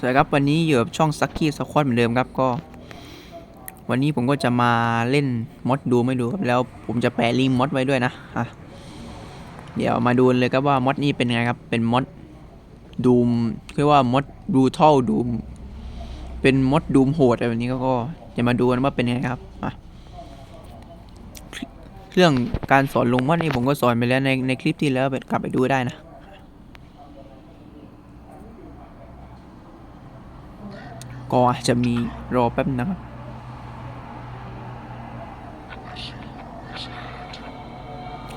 สวัสดีครับ วันนี้อยู่กับช่องซักกี้สควอตเหมือนเดิมครับก็ วันนี้ผมก็จะมาเล่นมดดูไม่ดูครับแล้วผมจะแปะลิงก์มดไว้ด้วยนะอะเดี๋ยวมาดูเลยครับว่ามดนี้เป็นไงครับเป็นมดดูมเรียกว่ามดดูท่าดูมเป็นมดดูมโหดอะไรแบบนี้ก็จะมาดูกันว่าเป็นไงครับอะเรื่องการสอนลงมดนี่ผมก็สอนไปแล้วในในคลิปที่แล้วกลับไปดูได้นะ ก็อาจจะมีรอแป๊บนะครับ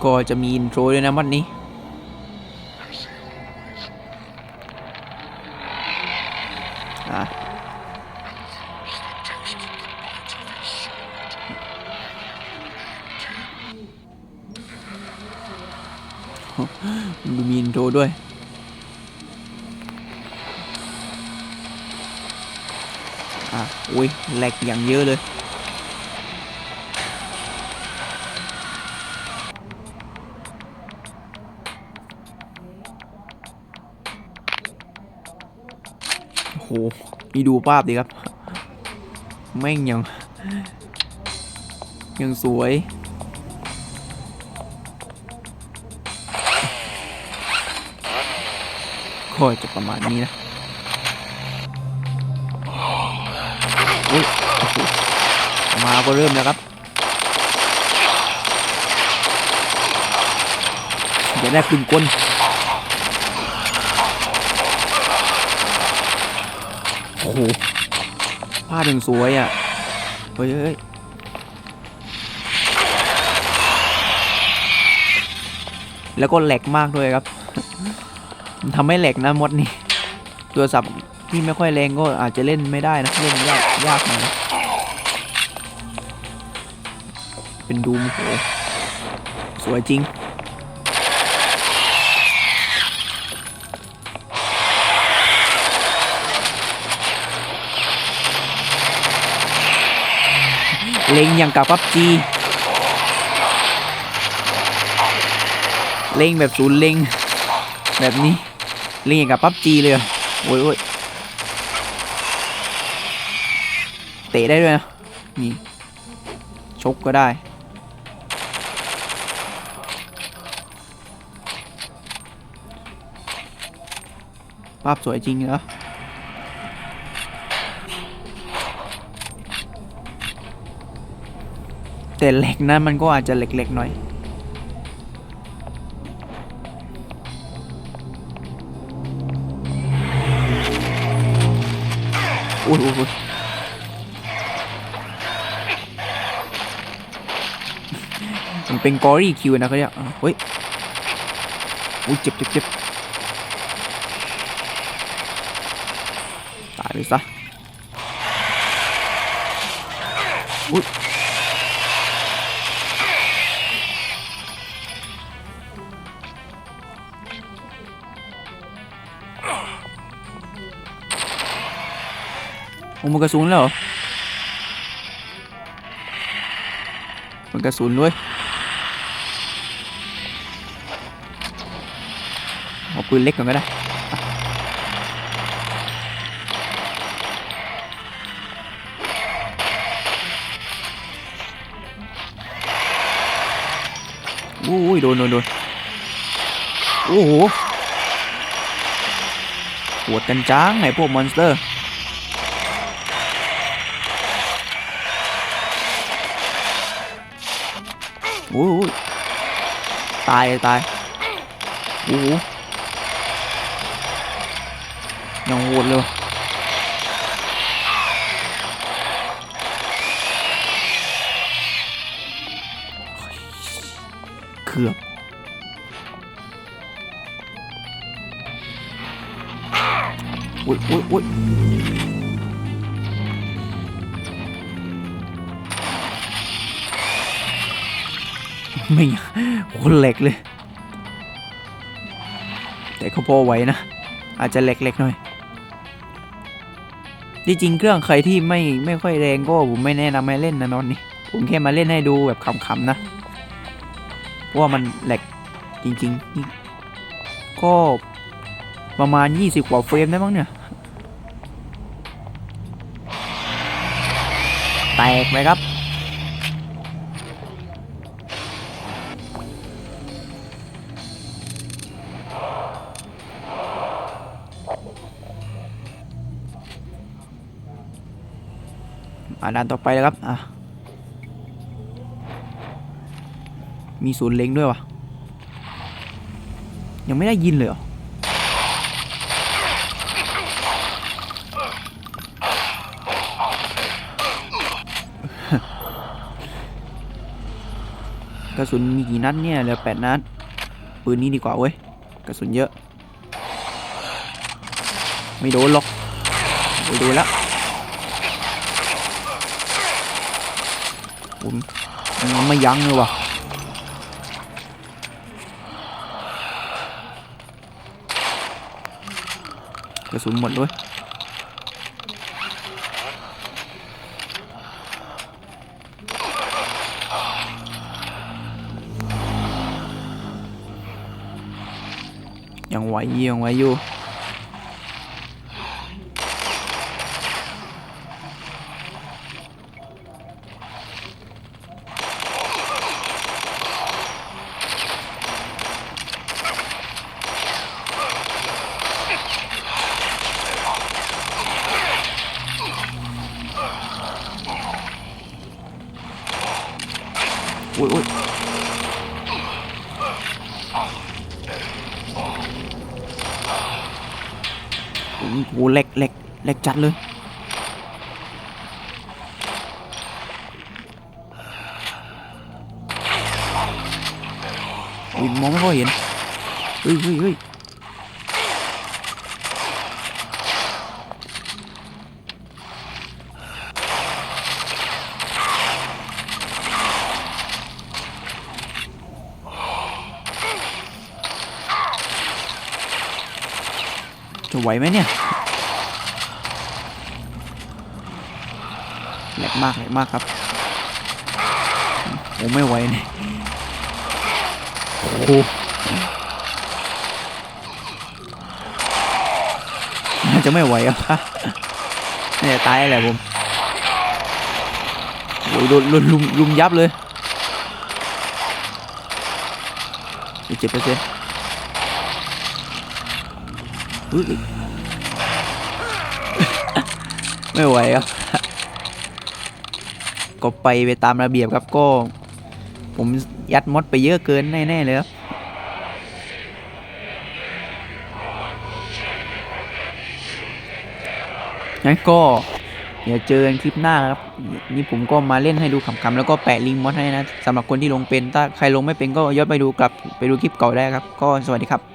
ก็จะมีอินโทรด้วยนะวันนี้อะดูมีอินโทรด้วย อะอุ้ยแหลกอย่างเยอะเลย โห นี่ดูภาพดิครับ แม่งยัง ยังสวยก็จะประมาณนี้นะ อุ้ยมาก็เริ่มแล้วครับอย่าได้ปืนกลโอ้โหภาพยังสวยอะ เฮ้ยเฮ้ยแล้วก็แหลกมากด้วยครับทำให้แหลกนะมดนี่ตัวสับ ที่ไม่ค่อยแรงก็อาจจะเล่นไม่ได้นะเล่นยากยากหน่อยเป็นดูมโหสวยจริงเล็งอย่างกับพับจีเล็งแบบศูนย์เล็งแบบนี้เล็งอย่างกับพับจีเลยอะโอ้ยโอ้ย เตะได้ด้วยนะนี่ชกก็ได้ ภาพสวยจริงเหรอแต่เหล็กนั้นมันก็อาจจะเหล็กๆหน่อยอุ้ยอุ้ย มันเป็นกอรี่คิวนะเขาเนี่ยกเฮ้ยอุ้ยเจ็บเจ็บเจ็บตายไปซะอุ้ยโอ้มันกระสุนแล้วเหรอ มันกระสุนด้วย เอาปืนเล็กก่อนก็ได้อุ้ยโดนโดนโดนโอ้โหปวดกันจ้างไงพวกมอนสเตอร์ โอ้ยตาย ตาย โอ้โห ยังโหดเลยวะเกือบอุ้ยอุ้ยอุ้ยไม่คนเหล็กเลย แต่ก็พอไหวนะ อาจจะเล็กๆหน่อย จริงๆเครื่องใครที่ไม่ไม่ค่อยแรงก็ผมไม่แนะนำให้เล่นนะนอนนี่ผมแค่มาเล่นให้ดูแบบขำๆนะว่ามันแหลกจริงๆนี่ก็ประมาณ 20 กว่าเฟรมได้บ้างเนี่ย แตกไหมครับ ด่านต่อไปเลยครับ อะ มีศูนย์เล็งด้วยวะยังไม่ได้ยินเลยเหรอกระสุนมีกี่นัดเนี่ยเหลือแปดนัด ปืนนี้ดีกว่าเว้ย กระสุนเยอะ ไม่โดนหรอกไม่โดนแล้ว ผมมันไม่ยั้งเลยว่ะกระสุนหมดด้วยยังไหวอยู่ยังไหวอยู่อุ้ย โอ้โหเล็กเล็กเล็กจัดเลยอุ้ยมองไม่ค่อยเห็นเฮ้ยเฮ้ยเฮ้ย จะไหวไหมเนี่ยแหลกมากแหลกมากครับโอ้ไม่ไหวเนี่ยโอ้โหน่าจะไม่ไหวอะปะน่าจะตายแหละผมโอ้ยโดนโดนลุมลุมยับเลยเจ็ดเปอเซ็นต์อุ๊ย ไม่ไหวครับ ก็ไปไปตามระเบียบครับก็ ผมยัดมดไปเยอะเกิน แน่ ๆ เลยครับงั้นก็เดี๋ยวเจอกันคลิปหน้าครับ นี่ผมก็มาเล่นให้ดูขำๆแล้วก็แปะลิงก์มดให้นะสำหรับคนที่ลงเป็น ถ้าใครลงไม่เป็นก็ย้อนไปดูกลับไปดูคลิปเก่าได้ครับ ก็สวัสดีครับ